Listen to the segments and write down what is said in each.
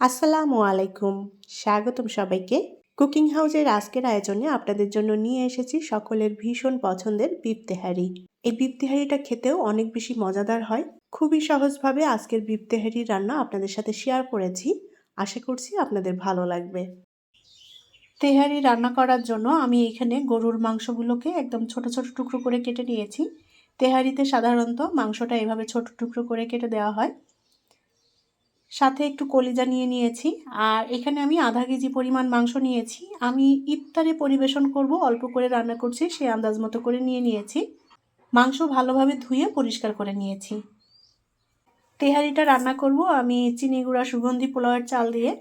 আসসালামু আলাইকুম। স্বাগতম সবাইকে। কুকিং হাউসের আজকের আয়োজনে আপনাদের জন্য নিয়ে এসেছি সকলের ভীষণ পছন্দের বিপ তেহারি। এই বিপ তেহারিটা খেতেও অনেক বেশি মজাদার হয়। খুবই সহজভাবে আজকের বিপ তেহারি রান্না আপনাদের সাথে শেয়ার করেছি। আশা করছি আপনাদের ভালো লাগবে। তেহারি রান্না করার জন্য আমি এখানে গরুর মাংসগুলোকে একদম ছোট ছোট টুকরো করে কেটে নিয়েছি। তেহারিতে সাধারণত মাংসটা এভাবে ছোট টুকরো করে কেটে দেওয়া হয়। সাথে একটু কলিজা নিয়ে নিয়েছি। আর এখানে আমি আধা কেজি পরিমাণ মাংস নিয়েছি। আমি ইফতারে পরিবেশন করব, অল্প করে রান্না করছি, সে আন্দাজ মতো করে নিয়ে নিয়েছি। মাংস ভালোভাবে ধুয়ে পরিষ্কার করে নিয়েছি। তেহারিটা রান্না করব আমি চিনি গুঁড়া, সুগন্ধি পোলাওয়ের চাল দিয়ে।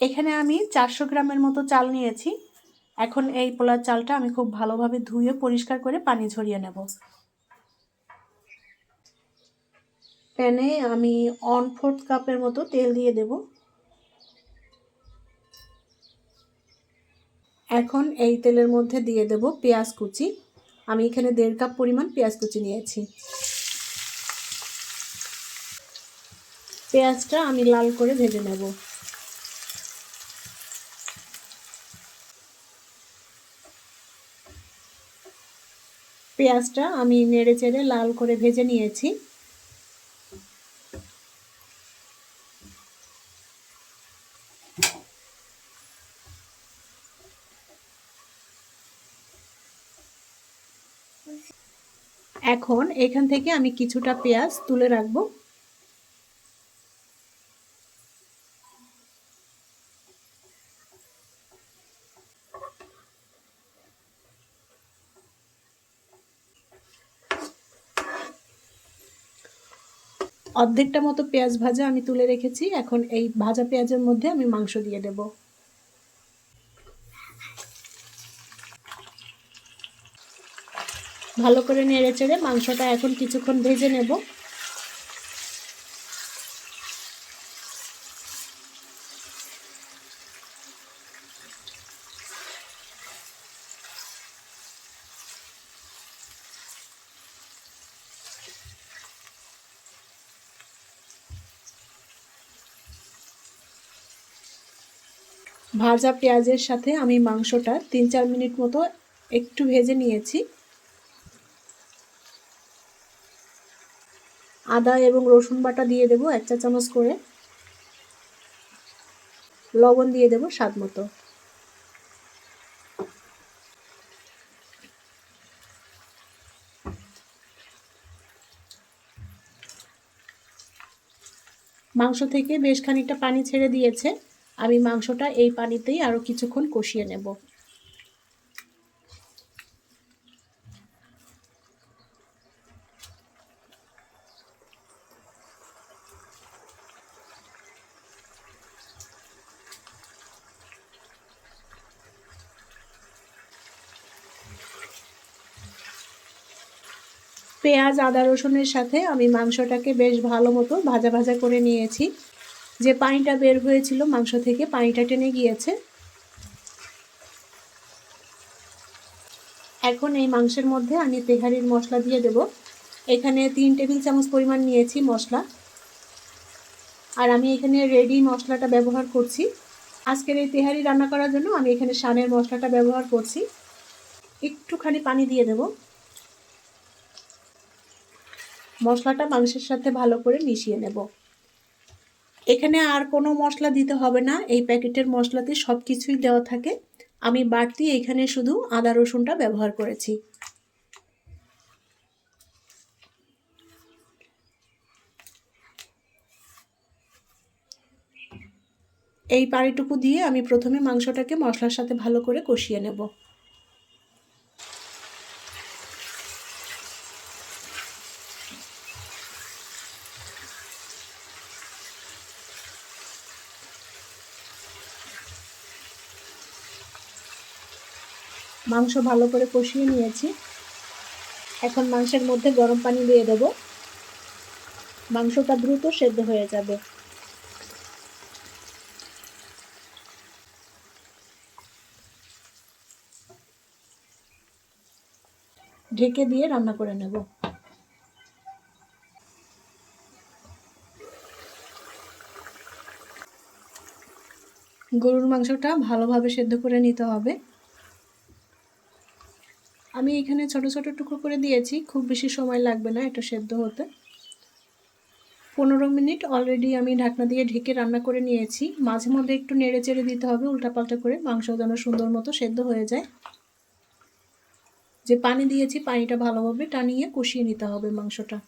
এখানে আমি চারশো গ্রামের মতো চাল নিয়েছি। এখন এই পোলার চালটা আমি খুব ভালোভাবে ধুয়ে পরিষ্কার করে পানি ঝরিয়ে নেব। প্যানে আমি অন ফোর্থ কাপের মতো তেল দিয়ে দেব। এখন এই তেলের মধ্যে দিয়ে দেব পেঁয়াজ কুচি। আমি এখানে দেড় কাপ পরিমাণ পেঁয়াজ কুচি নিয়েছি। পেঁয়াজটা আমি লাল করে ভেজে নেব। পেঁয়াজটা আমি নেড়ে চেড়ে লাল করে ভেজে নিয়েছি। এখন এখান থেকে আমি কিছুটা পেঁয়াজ তুলে রাখব। অর্ধেকটা মতো পেঁয়াজ ভাজা আমি তুলে রেখেছি। এখন এই ভাজা পেঁয়াজের মধ্যে আমি মাংস দিয়ে দেব। ভালো করে নেড়ে চেড়ে মাংসটা এখন কিছুক্ষণ ভেজে নেব। ভাজা পেঁয়াজের সাথে আমি মাংসটা তিন চার মিনিট মতো একটু ভেজে নিয়েছি। আদা এবং রসুন বাটা দিয়ে দেবো এক চা চামচ করে। লবণ দিয়ে দেবো স্বাদ মতো। মাংস থেকে বেশ খানিকটা পানি ছেড়ে দিয়েছে। আমি মাংসটা এই পানিতেই আরও কিছুক্ষণ কষিয়ে নেব। পেঁয়াজ, আদা, রসুনের সাথে আমি মাংসটাকে বেশ ভালো মতো ভাজা ভাজা করে নিয়েছি। যে পানিটা বের হয়েছিল মাংস থেকে পানিটা টেনে গিয়েছে। এখন এই মাংসের মধ্যে আমি তেহারির মশলা দিয়ে দেব। এখানে তিন টেবিল চামচ পরিমাণ নিয়েছি মশলা। আর আমি এখানে রেডি মশলাটা ব্যবহার করছি। আজকের এই তেহারি রান্না করার জন্য আমি এখানে সানের মশলাটা ব্যবহার করছি। একটুখানি পানি দিয়ে দেব। মশলাটা মাংসের সাথে ভালো করে মিশিয়ে নেব। এখানে আর কোনো মশলা দিতে হবে না। এই প্যাকেটের মশলাতে সব কিছুই দেওয়া থাকে। আমি বাড়তি এখানে শুধু আদা রসুনটা ব্যবহার করেছি। এই পাড়িটুকু দিয়ে আমি প্রথমে মাংসটাকে মশলার সাথে ভালো করে কষিয়ে নেব। মাংস ভালো করে কষিয়ে নিয়েছি। এখন মাংসের মধ্যে গরম পানি দিয়ে দেব। মাংসটা দ্রুত সেদ্ধ হয়ে যাবে। ঢেকে দিয়ে রান্না করে নেব। গরুর মাংসটা ভালোভাবে সেদ্ধ করে নিতে হবে। আমি এখানে ছোট ছোট টুকরো করে দিয়েছি। খুব বেশি সময় লাগবে না, এটা সেদ্ধ হতে। পনেরো মিনিট অলরেডি আমি ঢাকনা দিয়ে ঢেকে রান্না করে নিয়েছি। মাঝে মধ্যে একটু নেড়ে চেড়ে দিতে হবে, উল্টাপাল্টা করে মাংস যেন সুন্দর মতো সেদ্ধ হয়ে যায়। যে পানি দিয়েছি, পানিটা ভালোভাবে টানিয়ে কষিয়ে নিতে হবে মাংসটা।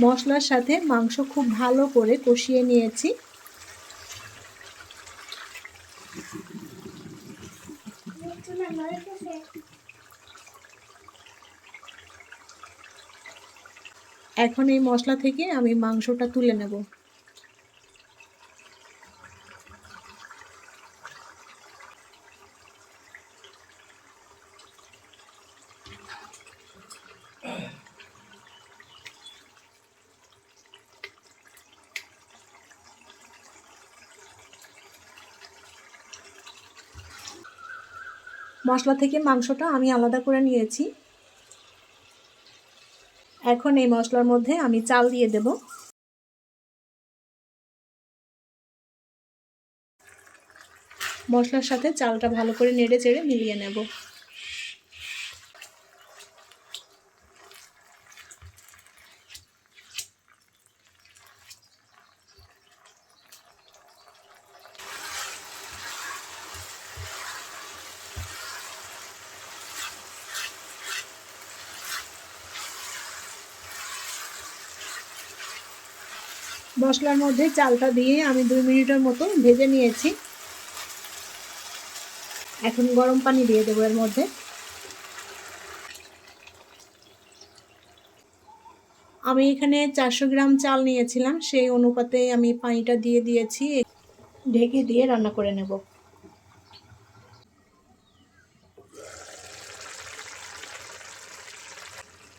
মশলার সাথে মাংস খুব ভালো করে কষিয়ে নিয়েছি। এখন এই মশলা থেকে আমি মাংসটা তুলে নেব। মশলা থেকে মাংসটা আমি আলাদা করে নিয়েছি। এখন এই মশলার মধ্যে আমি চাল দিয়ে দেব। মশলার সাথে চালটা ভালো করে নেড়ে চেড়ে মিলিয়ে নেব। মশলার মধ্যে চালটা দিয়ে আমি দুই মিনিটের মতো ভেজে নিয়েছি। এখন গরম পানি দিয়ে দেবো এর মধ্যে। আমি এখানে চারশো গ্রাম চাল নিয়েছিলাম, সেই অনুপাতে আমি পানিটা দিয়ে দিয়েছি, ঢেকে দিয়ে রান্না করে নেব।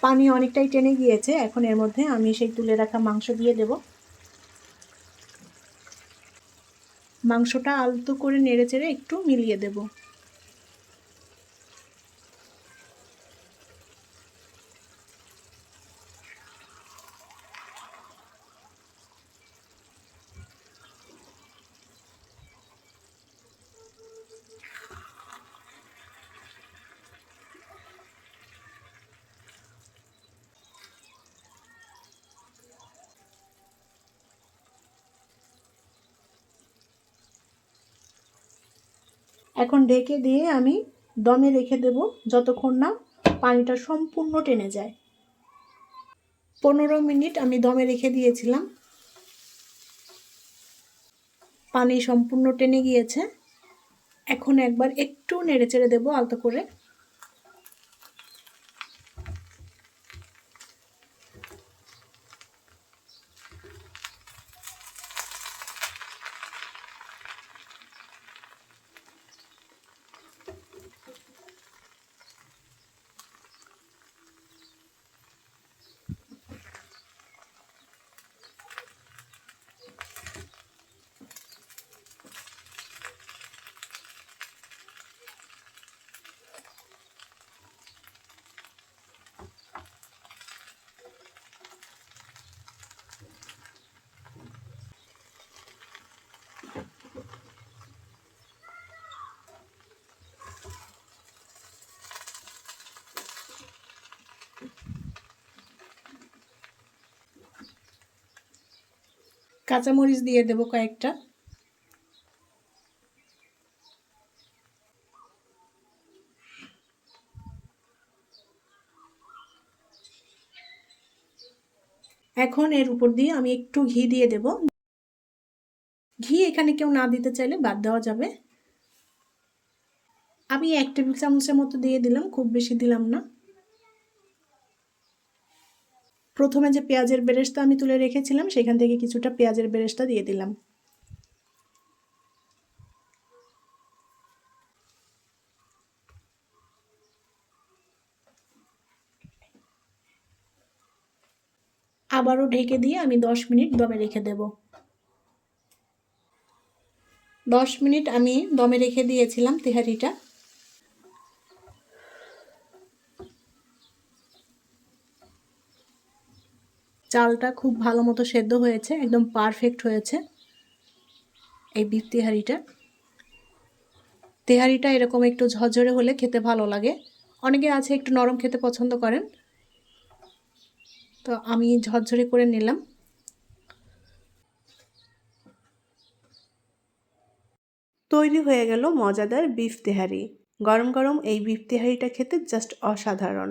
পানি অনেকটাই টেনে গিয়েছে, এখন এর মধ্যে আমি সেই তুলে রাখা মাংস দিয়ে দেবো। মাংসটা আলতো করে নেড়ে চেড়ে একটু মিলিয়ে দেব। এখন ঢেকে দিয়ে আমি দমে রেখে দেব যতক্ষণ না পানিটা সম্পূর্ণ টেনে যায়। পনেরো মিনিট আমি দমে রেখে দিয়েছিলাম। পানি সম্পূর্ণ টেনে গিয়েছে। এখন একবার একটু নেড়ে চেড়ে দেবো আলতো করে। কাঁচামরিচ দিয়ে দেবো কয়েকটা। এখন এর উপর দিয়ে আমি একটু ঘি দিয়ে দেব। ঘি এখানে কেউ না দিতে চাইলে বাদ দেওয়া যাবে। আমি এক টেবিল চামচের মতো দিয়ে দিলাম, খুব বেশি দিলাম না। প্রথমে যে পেঁয়াজের বেরেস্তা আমি তুলে রেখেছিলাম, সেখান থেকে কিছুটা পেঁয়াজের বেরেস্তা দিয়ে দিলাম। আবারও ঢেকে দিয়ে আমি দশ মিনিট দমে রেখে দেব। দশ মিনিট আমি দমে রেখে দিয়েছিলাম তেহারিটা। চালটা খুব ভালো মতো সেদ্ধ হয়েছে, একদম পারফেক্ট হয়েছে। এই বিফ তেহারিটা। তেহারিটা এরকম একটু ঝরঝরে হলে খেতে ভালো লাগে। অনেকে আছে একটু নরম খেতে পছন্দ করেন। তো আমি ঝরঝরে করে নিলাম। তৈরি হয়ে গেল মজাদার বিফ তেহারি। গরম গরম এই বিফ তেহারিটা খেতে জাস্ট অসাধারণ।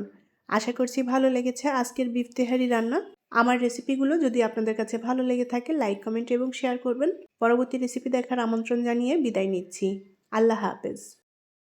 আশা করছি ভালো লেগেছে আজকের বিফ তেহারি রান্না। আমার রেসিপিগুলো যদি আপনাদের কাছে ভালো লেগে থাকে লাইক কমেন্ট এবং শেয়ার করবেন। পরবর্তী রেসিপি দেখার আমন্ত্রণ জানিয়ে বিদায় নিচ্ছি। আল্লাহ হাফেজ।